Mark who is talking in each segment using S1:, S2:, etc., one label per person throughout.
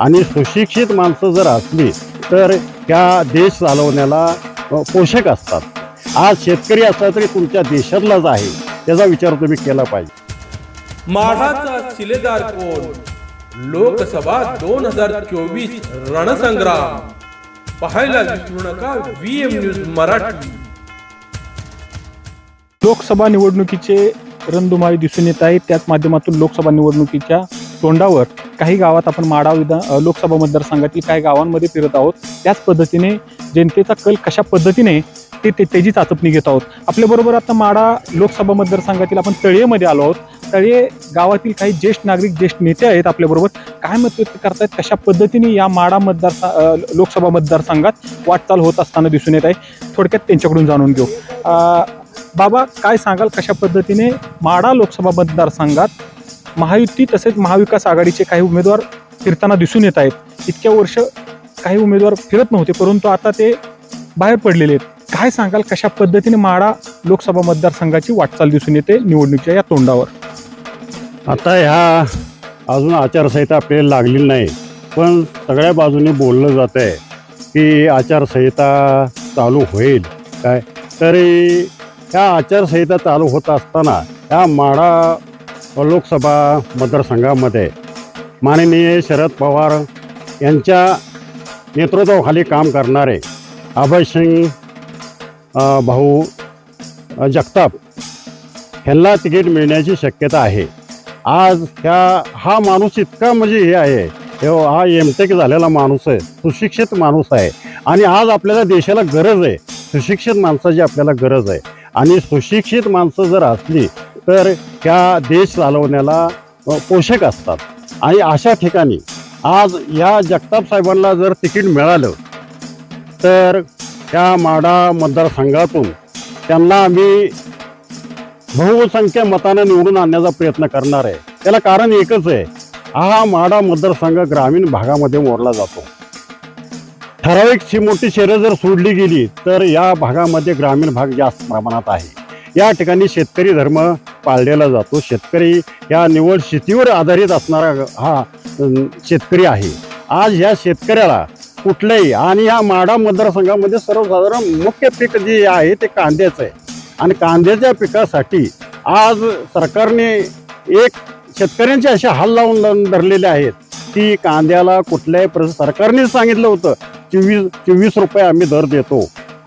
S1: आणि सुशिक्षित माणसं जर असली तर त्या देश चालवण्याला पोषक असतात. आज शेतकरी असला तरी तुमच्या देशातलाच आहे त्याचा विचार तुम्ही केला पाहिजे.
S2: माढाचा शिलेदार कोण? लोकसभा दोन हजार चोवीस रणसंग्राम. पाहायला विसरू नका V M news Marathi.
S3: Lok Sabha निवडणुकीचे रणधुमाळी दिसून येत आहे. त्याच माध्यमातून लोकसभा निवडणुकीच्या तोंडावर काही गावात आपण माडा विधान लोकसभा मतदारसंघातील काही गावांमध्ये फिरत आहोत. त्याच पद्धतीने जनतेचा कल कशा पद्धतीने ते ते- त्याची चाचपणी घेत आहोत. आपल्याबरोबर आता माडा लोकसभा मतदारसंघातील आपण तळियेमध्ये आलो आहोत. तळे गावातील काही ज्येष्ठ नागरिक ज्येष्ठ नेते आहेत आपल्याबरोबर काय मत व्यक्त करतायत? कशा पद्धतीने या माडा मतदार लोकसभा मतदारसंघात वाटचाल होत असताना दिसून येत आहे? थोडक्यात त्यांच्याकडून जाणून घेऊ. बाबा काय सांगाल? कशा पद्धतीने माडा लोकसभा मतदारसंघात महायुती तसेच महाविकास आघाडीचे काही उमेदवार फिरताना दिसून येत आहेत. इतक्या वर्ष काही उमेदवार फिरत नव्हते परंतु आता ते बाहेर पडलेले आहेत. काय सांगाल कशा पद्धतीने माडा लोकसभा मतदारसंघाची वाटचाल दिसून येते निवडणुकीच्या या तोंडावर?
S1: आता ह्या अजून आचारसंहिता आपल्याला लागलेली नाही पण सगळ्या बाजूने बोललं जात आहे की आचारसंहिता चालू होईल काय? तरी ह्या आचारसंहिता चालू होत असताना ह्या माळा लोकसभा मतदारसंघामध्ये माननीय शरद पवार यांच्या नेतृत्वाखाली काम करणारे अभय सिंग भाऊ जगताप ह्यांना तिकीट मिळण्याची शक्यता आहे. आज त्या हा माणूस इतका म्हणजे हे आहे. हे हा एमटेक झालेला माणूस आहे सुशिक्षित माणूस आहे. आणि आज आपल्याला देशाला गरज आहे. सुशिक्षित माणसाची आपल्याला गरज आहे. आणि सुशिक्षित माणसं जर असली तर त्या देश चालवण्याला पोषक असतात. आणि अशा ठिकाणी आज या जगताप साहेबांना जर तिकीट मिळालं तर त्या माडा मतदारसंघातून त्यांना आम्ही बहुसंख्य मतानं निवडून आणण्याचा प्रयत्न करणार आहे. त्याला कारण एकच आहे हा माडा मतदारसंघ ग्रामीण भागामध्ये मोडला जातो. ठराविक मोठी शहरं जर सोडली गेली तर या भागामध्ये ग्रामीण भाग जास्त प्रमाणात आहे. या ठिकाणी शेतकरी धर्म पाळलेला जातो. शेतकरी ह्या निवड शेतीवर आधारित असणारा हा शेतकरी आहे. आज ह्या शेतकऱ्याला कुठल्याही आणि या माडा मतदारसंघामध्ये सर्वसाधारण मुख्य पीक जे आहे ते कांद्याचं आहे. आणि कांद्याच्या पिकासाठी आज सरकारने एक शेतकऱ्यांचे असे हाल लावून लावून धरलेले आहेत की कांद्याला कुठल्याही प्र सरकारने सांगितलं होतं चोवीस चोवीस रुपये आम्ही दर देतो.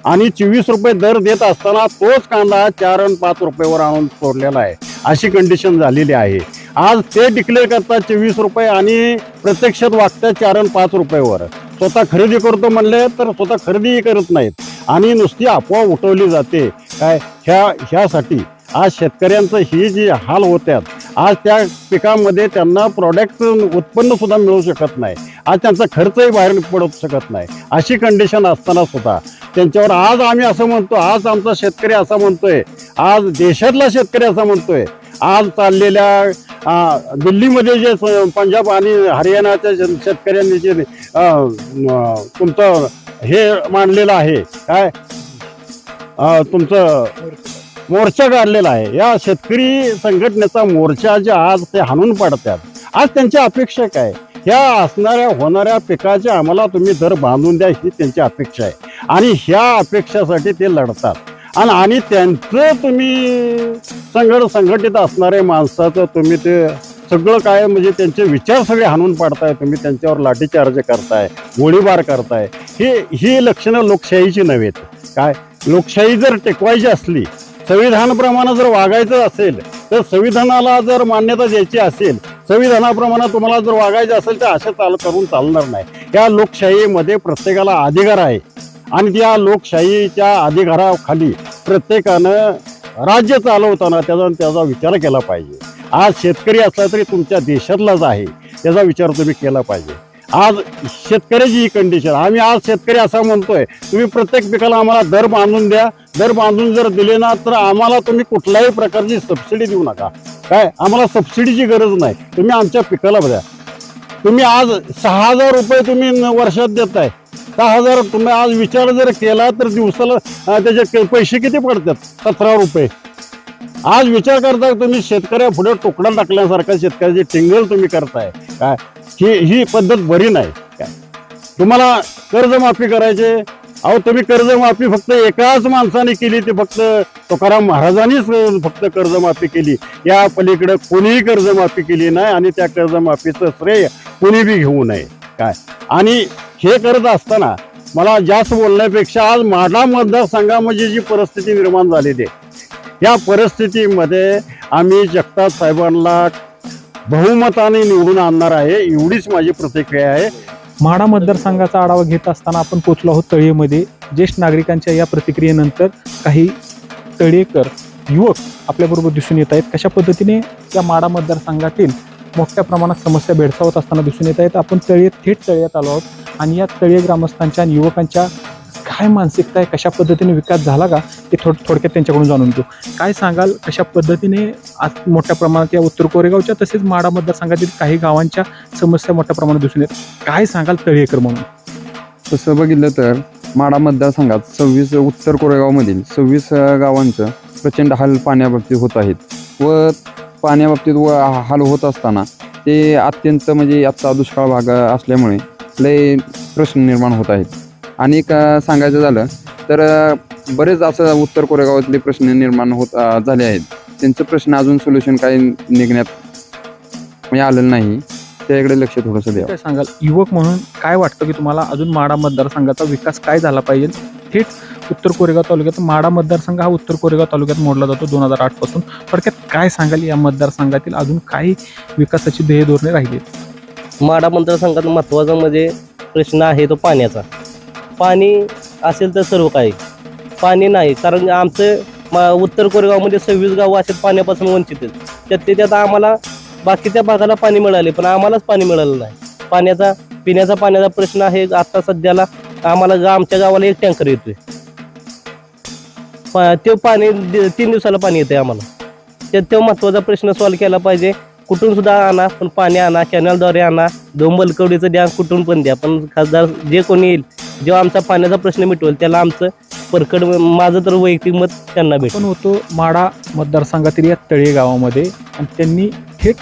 S1: आणि चोवीस रुपये दर देत असताना तोच कांदा चार आणि पाच रुपयेवर आणून सोडलेला आहे. अशी कंडिशन झालेली आहे. आज ते डिक्लेअर करतात चोवीस रुपये आणि प्रत्यक्षात वागतात चार आणि पाच रुपयेवर. स्वतः खरेदी करतो म्हणले तर स्वतः खरेदीही करत नाहीत. आणि नुसती अफवा उठवली जाते. काय? ह्या ह्यासाठी आज शेतकऱ्यांचं ही जी हाल होत्यात आज त्या पिकामध्ये त्यांना प्रॉडक्ट उत्पन्न सुद्धा मिळू शकत नाही. आज त्यांचा खर्चही बाहेर पडू शकत नाही. अशी कंडिशन असताना सुद्धा त्यांच्यावर आज आम्ही असं म्हणतो आज आमचा शेतकरी असा म्हणतोय आज देशातला शेतकरी असा म्हणतोय आज चाललेल्या दिल्लीमध्ये जे स- पंजाब आणि हरियाणाच्या शेतकऱ्यांनी जे तुमचं हे मांडलेलं आहे. काय? तुमचं मोर्चा काढलेला आहे. या शेतकरी संघटनेचा मोर्चा जे आज ते हाणून पाडतात. आज त्यांची अपेक्षा काय? ह्या असणाऱ्या होणाऱ्या पिकाचे आम्हाला तुम्ही दर बांधून द्या ही त्यांची अपेक्षा आहे. आणि ह्या अपेक्षासाठी ते लढतात. आणि आणि त्यांचं तुम्ही संघट संघटित असणाऱ्या माणसाचं तुम्ही ते सगळं काय म्हणजे त्यांचे विचार सगळे हाणून पाडताय तुम्ही त्यांच्यावर लाठीचार्ज करताय गोळीबार करताय. हे ही लक्षणं लोकशाहीची नव्हेत काय? लोकशाही जर टिकवायची असली संविधानाप्रमाणे जर वागायचं असेल तर संविधानाला जर मान्यता द्यायची असेल संविधानाप्रमाणे तुम्हाला जर वागायचं असेल तर असं चाल करून चालणार नाही. या लोकशाहीमध्ये प्रत्येकाला अधिकार आहे. आणि त्या लोकशाहीच्या अधिकाराखाली प्रत्येकानं राज्य चालवताना त्याचा त्याचा विचार केला पाहिजे. आज शेतकरी असला तरी तुमच्या देशातलाच आहे. त्याचा विचार तुम्ही केला पाहिजे. आज शेतकऱ्याची ही कंडिशन आम्ही आज शेतकरी असा म्हणतोय तुम्ही प्रत्येक पिकाला आम्हाला दर बांधून द्या. दर बांधून जर दिले ना तर आम्हाला तुम्ही कुठल्याही प्रकारची सबसिडी देऊ नका. काय? आम्हाला सबसिडीची गरज नाही. तुम्ही आमच्या पिकाला द्या तुम्ही आज सहा हजार रुपये तुम्ही वर्षात देताय. सहा हजार तुम्ही आज विचार जर केला तर दिवसाला त्याचे पैसे किती पडतात? सतरा रुपये. आज विचार करता तुम्ही शेतकऱ्या पुढे टोकडा टाकल्यासारखा शेतकऱ्याची टिंगल तुम्ही करताय. काय? ही ही पद्धत बरी नाही. तुम्हाला कर्जमाफी करायचे अहो तुम्ही कर्जमाफी फक्त एकाच माणसाने केली ती फक्त तुकाराम महाराजांनीच फक्त कर्जमाफी केली. या पलीकडे कोणीही कर्जमाफी केली नाही आणि त्या कर्जमाफीचं श्रेय कोणी बी घेऊ नये. काय? आणि हे करत असताना मला जास्त बोलण्यापेक्षा आज माडा मतदारसंघामध्ये जी परिस्थिती निर्माण झालेली आहे या परिस्थितीमध्ये आम्ही जगताप साहेबांना बहुमताने निवडून आणणार आहे एवढीच माझी प्रतिक्रिया आहे.
S3: म्हाडा मतदारसंघाचा आढावा घेत असताना आपण पोचलो आहोत तळीमध्ये. ज्येष्ठ नागरिकांच्या या प्रतिक्रियेनंतर काही तळेकर युवक आपल्याबरोबर दिसून येत आहेत. कशा पद्धतीने या माडा मतदारसंघातील मोठ्या प्रमाणात समस्या भेडसावत असताना दिसून येत आहेत? आपण तळी थेट तळ्यात आलो आहोत आणि या तळे ग्रामस्थांच्या आणि युवकांच्या काय मानसिकता आहे कशा पद्धतीने विकास झाला का ते थोड थोडक्यात त्यांच्याकडून जाणून घेऊ. काय सांगाल कशा पद्धतीने आज मोठ्या प्रमाणात या उत्तर कोरेगावच्या तसेच माडा मतदारसंघातील काही गावांच्या समस्या मोठ्या प्रमाणात दिसून येत. काय सांगाल तळीकर म्हणून?
S4: तसं बघितलं तर माडा मतदारसंघात सव्वीस उत्तर कोरेगावमधील सव्वीस गावांचं प्रचंड हाल पाण्याबाबतीत होत आहेत. व पाण्याबाबतीत व हाल होत असताना ते अत्यंत म्हणजे आत्ता दुष्काळ भाग असल्यामुळे लय प्रश्न निर्माण होत आहेत. आणि एक सांगायचं झालं तर बरेच असं उत्तर कोरेगावातले प्रश्न निर्माण होत झाले आहेत. त्यांचं प्रश्न अजून सोल्युशन काही निघण्यात म्हणजे आलेलं नाही. त्याकडे लक्ष थोडंसं
S3: काय सांगाल? युवक म्हणून काय वाटतं की तुम्हाला अजून माडा मतदारसंघाचा विकास काय झाला पाहिजे? थेट उत्तर कोरेगाव तालुक्यात माडा मतदारसंघ हा उत्तर कोरेगाव तालुक्यात मोडला जातो दोन हजार आठपासून. थोडक्यात काय सांगाल? या मतदारसंघातील अजून काही विकासाची ध्येय धोरणे राहिली
S5: माडा मतदारसंघात महत्त्वाचा म्हणजे प्रश्न आहे तो पाण्याचा. पाणी असेल तर सर्व काही. पाणी नाही कारण आमचं म उत्तर कोरेगावमध्ये सव्वीस गावं असेल पाण्यापासून वंचित आहेत. त्यात त्यात आम्हाला बाकीच्या भागाला पाणी मिळाले पण आम्हालाच पाणी मिळालं नाही. पाण्याचा पिण्याचा पाण्याचा प्रश्न आहे आता सध्याला आम्हाला गा आमच्या गावाला एक टँकर येतोय. पा ते पाणी तीन दिवसाला पाणी येतंय आम्हाला. त्यात तो महत्त्वाचा प्रश्न सॉल्व केला पाहिजे. कुठून सुद्धा आणा पण पाणी आणा कॅनलद्वारे आणा. दोंबलकवडीचं द्या कुठून पण द्या पण खासदार जे कोणी येईल जेव्हा आमचा पाण्याचा प्रश्न मिटवेल त्याला आमचं परकड माझं तर वैयक्तिक मत त्यांना भेटेल.
S3: पण होतो माडा मतदारसंघातील या तळे गावामध्ये आणि त्यांनी थेट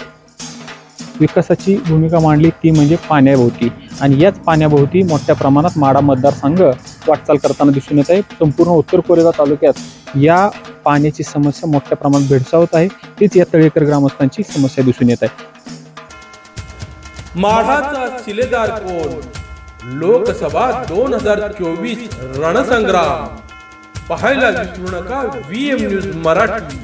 S3: विकासाची भूमिका मांडली ती म्हणजे पाण्याभोवती. आणि याच पाण्याभोवती मोठ्या प्रमाणात माडा मतदारसंघ वाटचाल करताना दिसून येत आहे. संपूर्ण उत्तर कोरेगाव तालुक्यात या पाण्याची समस्या मोठ्या प्रमाणात भेडसावत आहे. तीच या तळेकर ग्रामस्थांची समस्या दिसून येत आहे.
S2: माढाचा शिलेदार कोण? लोकसभा दोन हजार चोवीस रणसंग्राम. पाहायला विसरू नका व्ही एम न्यूज मराठी.